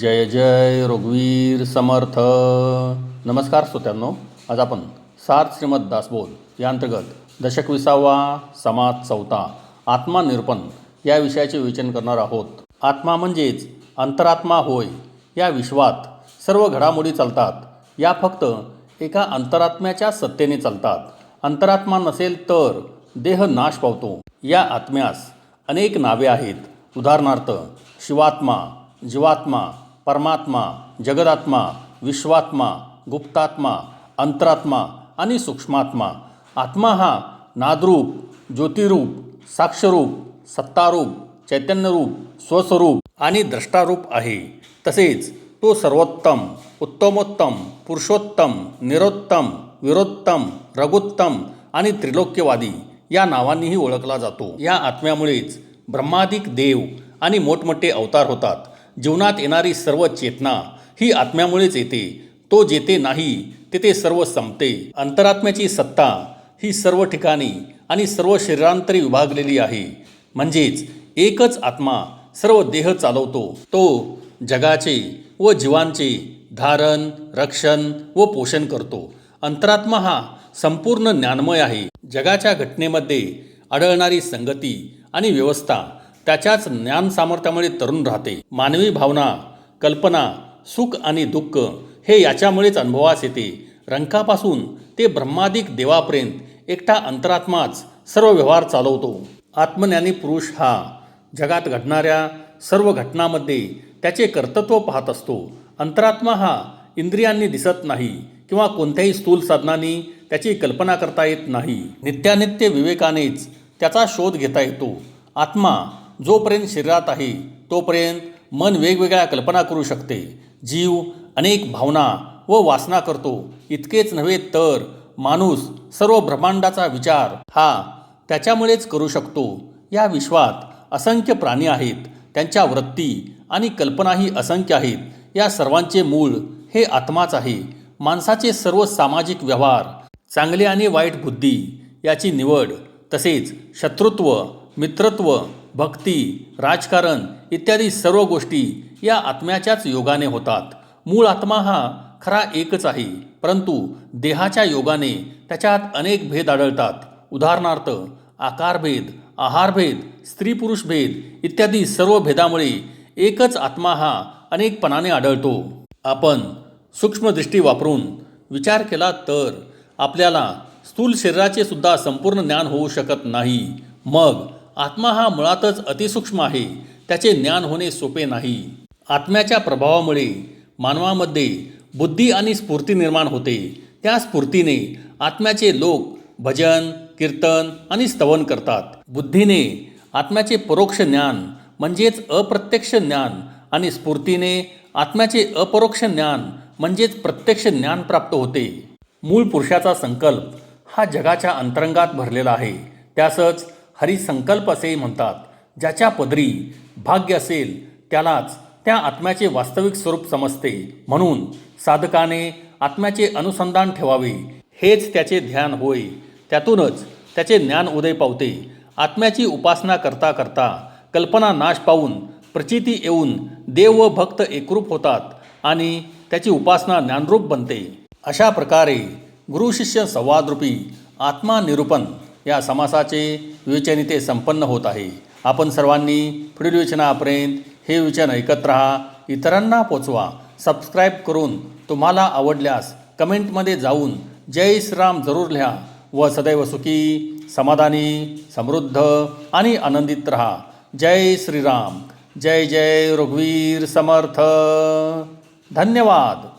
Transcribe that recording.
जय जय रघुवीर समर्थ. नमस्कार श्रोत्यांनो आज आपण सार श्रीमद दासबोध या अंतर्गत दशक विसावा समाज चौथा आत्मानिरूपण या विषयाचे विवेचन करणार आहोत. आत्मा म्हणजेच अंतरात्मा होय या विश्वात सर्व घडामोडी चालतात. या फक्त एका अंतरात्म्याच्या सत्तेने चालतात. अंतरात्मा नसेल तर देह नाश पावतो. या आत्म्यास अनेक नावे आहेत. उदाहरणार्थ शिवात्मा जीवात्मा परमात्मा जगदात्मा विश्वात्मा गुप्तात्मा अंतरात्मा आणि सूक्ष्मात्मा. आत्मा हा नादरूप ज्योतिरूप साक्षरूप सत्तारूप चैतन्यरूप स्वस्वरूप आणि द्रष्टारूप आहे. तसेच तो सर्वोत्तम उत्तमोत्तम पुरुषोत्तम निरोत्तम विरोत्तम रघुत्तम आणि त्रिलोक्यवादी या नावांनीही ओळखला जातो. या आत्म्यामुळेच ब्रह्मादिक देव आणि मोठमोठे अवतार होतात. जीवनात येणारी सर्व चेतना ही आत्म्यामुळेच येते. तो जेथे नाही तेथे सर्व संपते. अंतरात्म्याची सत्ता ही सर्व ठिकाणी आणि सर्व शरीरांतरी विभागलेली आहे. म्हणजेच एकच आत्मा सर्व देह चालवतो. तो जगाचे व जीवांचे धारण रक्षण व पोषण करतो. अंतरात्मा हा संपूर्ण ज्ञानमय आहे. जगाच्या घटनेमध्ये आढळणारी संगती आणि व्यवस्था त्याच्याच ज्ञान सामर्थ्यामुळे तरुण राहते. मानवी भावना कल्पना सुख आणि दुःख हे याच्यामुळेच अनुभवास येते. रंकापासून ते ब्रह्मादिक देवापर्यंत एकटा अंतरात्माच सर्व व्यवहार चालवतो. आत्मज्ञानी पुरुष हा जगात घडणाऱ्या सर्व घटनामध्ये त्याचे कर्तृत्व पाहत असतो. अंतरात्मा हा इंद्रियांनी दिसत नाही किंवा कोणत्याही स्थूल साधनांनी त्याची कल्पना करता येत नाही. नित्यानित्य विवेकानेच त्याचा शोध घेता येतो. आत्मा जोपर्यंत शरीरात आहे तोपर्यंत मन वेगवेगळ्या कल्पना करू शकते. जीव अनेक भावना व वासना करतो. इतकेच नव्हे तर माणूस सर्व ब्रह्मांडाचा विचार हा त्याच्यामुळेच करू शकतो. या विश्वात असंख्य प्राणी आहेत. त्यांच्या वृत्ती आणि कल्पनाही असंख्य आहेत. या सर्वांचे मूळ हे आत्माच आहे. माणसाचे सर्व सामाजिक व्यवहार चांगले आणि वाईट बुद्धी याची निवड तसेच शत्रुत्व मित्रत्व भक्ती राजकारण इत्यादी सर्व गोष्टी या आत्म्याच्याच योगाने होतात. मूळ आत्मा हा खरा एकच आहे परंतु देहाच्या योगाने त्याच्यात अनेक भेद आढळतात. उदाहरणार्थ आकारभेद आहारभेद स्त्री पुरुष भेद इत्यादी सर्व भेदामुळे एकच आत्मा हा अनेकपणाने आढळतो. आपण सूक्ष्मदृष्टी वापरून विचार केला तर आपल्याला स्थूल शरीराचे सुद्धा संपूर्ण ज्ञान होऊ शकत नाही. मग आत्मा हा मुळातच अतिसूक्ष्म आहे त्याचे ज्ञान होणे सोपे नाही. आत्म्याच्या प्रभावामुळे मानवामध्ये बुद्धी आणि स्फूर्ती निर्माण होते. त्या स्फूर्तीने आत्म्याचे लोक भजन कीर्तन आणि स्तवन करतात. बुद्धीने आत्म्याचे परोक्ष ज्ञान म्हणजेच अप्रत्यक्ष ज्ञान आणि स्फूर्तीने आत्म्याचे अपरोक्ष ज्ञान म्हणजेच प्रत्यक्ष ज्ञान प्राप्त होते. मूळ पुरुषाचा संकल्प हा जगाच्या अंतरंगात भरलेला आहे. त्यासच हरिसंकल्प असेही म्हणतात ज्याच्या पदरी भाग्य असेल त्यालाच त्या आत्म्याचे वास्तविक स्वरूप समजते. म्हणून साधकाने आत्म्याचे अनुसंधान ठेवावे. हेच त्याचे ध्यान होय. त्यातूनच त्याचे ज्ञान उदय पावते. आत्म्याची उपासना करता करता कल्पना नाश पावून प्रचिती येऊन देव व भक्त एकरूप होतात आणि त्याची उपासना ज्ञानरूप बनते. अशा प्रकारे गुरुशिष्य संवादरूपी आत्मा निरूपण या समासाचे विवेचन इथे संपन्न होत आहे. आपण सर्वांनी पुढील विवेचनापर्यंत हे विवेचन ऐकत राहा. इतरांना पोचवा. सबस्क्राईब करून तुम्हाला आवडल्यास कमेंटमध्ये जाऊन जय श्रीराम जरूर लिहा व सदैव सुखी समाधानी समृद्ध आणि आनंदित रहा. जय श्रीराम. जय जय रघुवीर समर्थ. धन्यवाद.